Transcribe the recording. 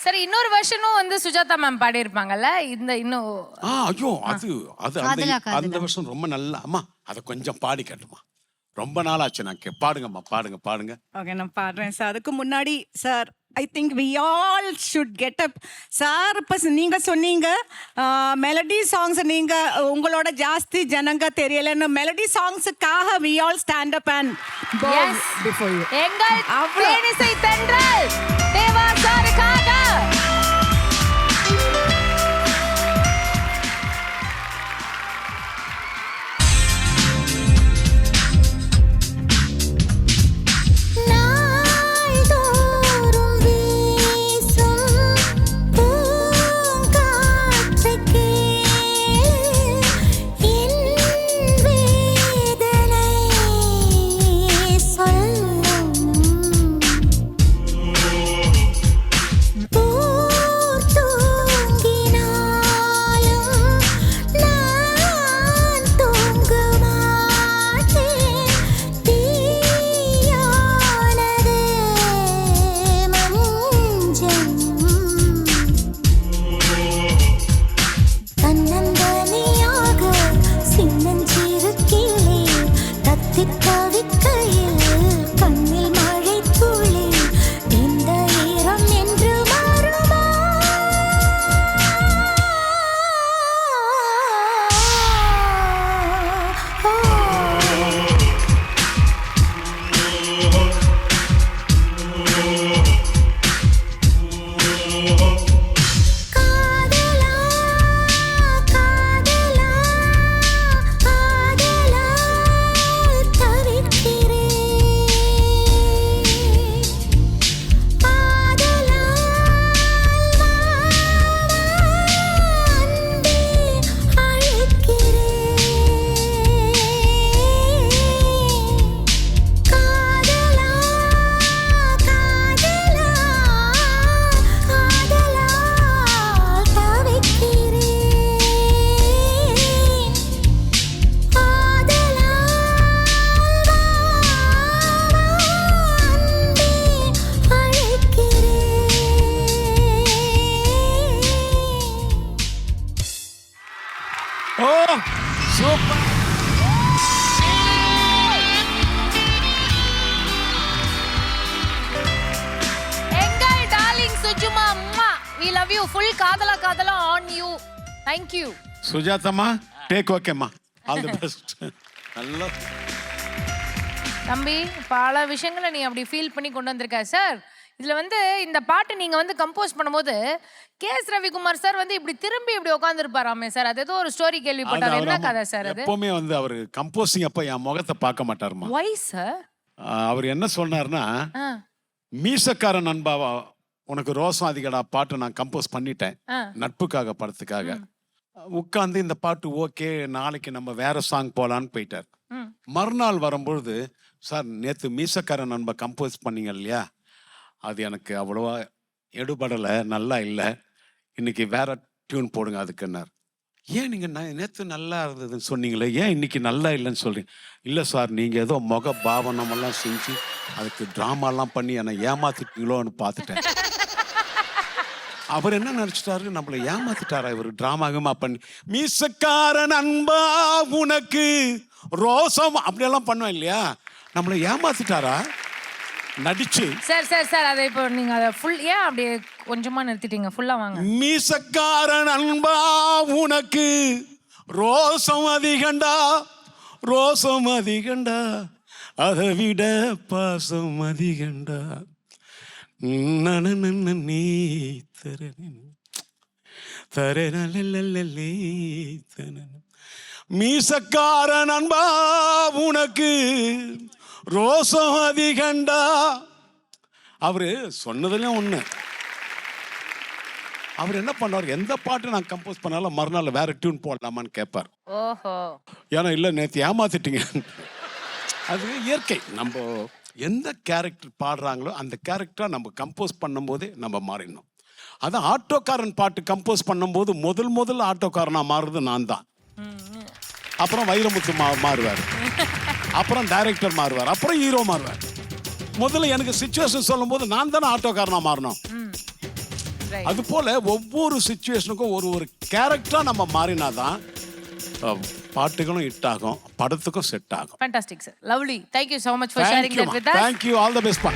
சரி இன்னொரு வருஷனும் வந்து சுஜாதா மேம் பாடி இருப்பாங்கல்ல இந்த இன்னும் ஆ ஐயோ அது அது அந்த. அந்த வருஷம் ரொம்ப நல்லா அம்மா அதை கொஞ்சம் பாடி காட்டுமா ரொம்ப நாள் ஆச்சு நான் கே- பாடுங்கம்மா பாடுங்க பாடுங்க ஓகே நான் பாடுறேன் சார் அதுக்கு முன்னாடி sir I think we all should get up sir இப்போ நீங்க சொன்னீங்க மெலடி சாங்ஸ் நீங்க உங்களோட ஜாஸ்தி ஜனங்க தெரியலன்னு melody சாங்ஸுக்காக we all stand up and Yes. Before you எங்கள் அவ்வளவு. தேனிசை தென்றல் தேவா ஃபுல் காதலா காதலா ஆன் யூ தேங்க் யூ சுஜாதம்மா டேக் ஓகேம்மா ஆல் தி பெஸ்ட் நல்லா. தம்பி பல விஷயங்களை நீ அப்படி ஃபீல் பண்ணி கொண்டு வந்திருக்க சார் இதுல வந்து இந்த பாட்டு நீங்க வந்து கம்போஸ் பண்ணும்போது கே எஸ் ரவிக்குமார் சார் வந்து இப்படி திரும்பி இப்படி உட்காந்துருப்பாராமே சார் அது ஏதோ ஒரு ஸ்டோரி கேள்விப்பட்டார். என்ன. கதை சார் அது? எப்பவுமே வந்து அவர் கம்போசிங் அப்ப என் முகத்தை பார்க்க மாட்டாருமா ஒய் சார் அவர் என்ன சொன்னார்னா மீசக்கார நண்பாவா உனக்கு ரோசம் அதிகடா பாட்டு நான் கம்போஸ் பண்ணிட்டேன். நட்புக்காக படத்துக்காக. உட்காந்து இந்த பாட்டு ஓகே நாளைக்கு நம்ம வேற சாங் போலான்னு போயிட்டார். மறுநாள் வரும்பொழுது சார் நேத்து மீசக்கார நண்ப கம்போஸ் பண்ணீங்க இல்லையா? அது எனக்கு அவ்வளோவா எடுபடலை நல்லா இல்லை. இன்னைக்கு வேற டியூன் போடுங்க அதுக்குன்னார். ஏன் நீங்க ந- நேத்து நல்லா இருந்ததுன்னு சொன்னீங்களே ஏன் இன்னைக்கு நல்லா இல்லைன்னு சொல்றீங்க? இல்லை சார் நீங்க ஏதோ முக பாவனமெல்லாம் செஞ்சு அதுக்கு ட்ராமாலாம் பண்ணி என்னை ஏமாத்திட்டீங்களோன்னு பார்த்துட்டேன். அவர் என்ன நினைச்சிட்டாரு? நம்மளை ஏமாத்திட்டாரா இவர்? டிராமாகமா பண்ணி மீசக்காரன் அன்பா உனக்கு ரோசம் அப்படியெல்லாம் பண்ணுவேன் இல்லையா? நம்மளை ஏமாத்திட்டாரா? நடிச்சு. சார் சார் சார் அதை இப்போ நீங்க அதை ஃபுல் ஏன் அப்படியே கொஞ்சமா நிறுத்திட்டீங்க? ஃபுல்லா வாங்க. மீசக்காரன் அன்பா உனக்கு ரோசம் அதிகண்டா? ரோசம் அதிகண்டா? அதை விட பாசம் அதிகண்டா? நீ தரனே தரனலலலலே மீசக்காரன் உனக்கு ரோசம் அதிகண்டா அவரு சொன்னதுலயும் ஒண்ணு அவர் என்ன பண்ணார் எந்த பாட்டு நான் கம்போஸ் பண்ணாலும் மறுநாள் வேற டியூன் போடலாமான்னு கேட்பார் ஏன்னா இல்லை நேற்று ஏமாத்திட்டீங்க அது இயற்கை நம்ம எந்த கேரக்டர் பாடுறாங்களோ அந்த கேரக்டரை நம்ம கம்போஸ் பண்ணும்போதே நம்ம மாறிடணும். அதான் ஆட்டோக்காரன் பாட்டு கம்போஸ் பண்ணும்போது முதல் முதல் ஆட்டோக்காரனா மாறுறது நான் தான். அப்புறம் வைரமுத்து மா மாறுவார். அப்புறம் டைரக்டர் மாறுவார். அப்புறம் ஹீரோ மாறுவார். முதல்ல எனக்கு சுச்சுவேஷன் சொல்லும்போது நான் தானே ஆட்டோக்காரனா மாறணும். அது போல ஒவ்வொரு சுச்சுவேஷனுக்கும் ஒரு ஒரு கேரக்டரா நம்ம மாறினாதான் பாட்டுகளும் ஹிட் ஆகும். படத்துக்கும் செட் ஆகும். Fantastic sir lovely thank you so much for sharing that with us thank you all the best பா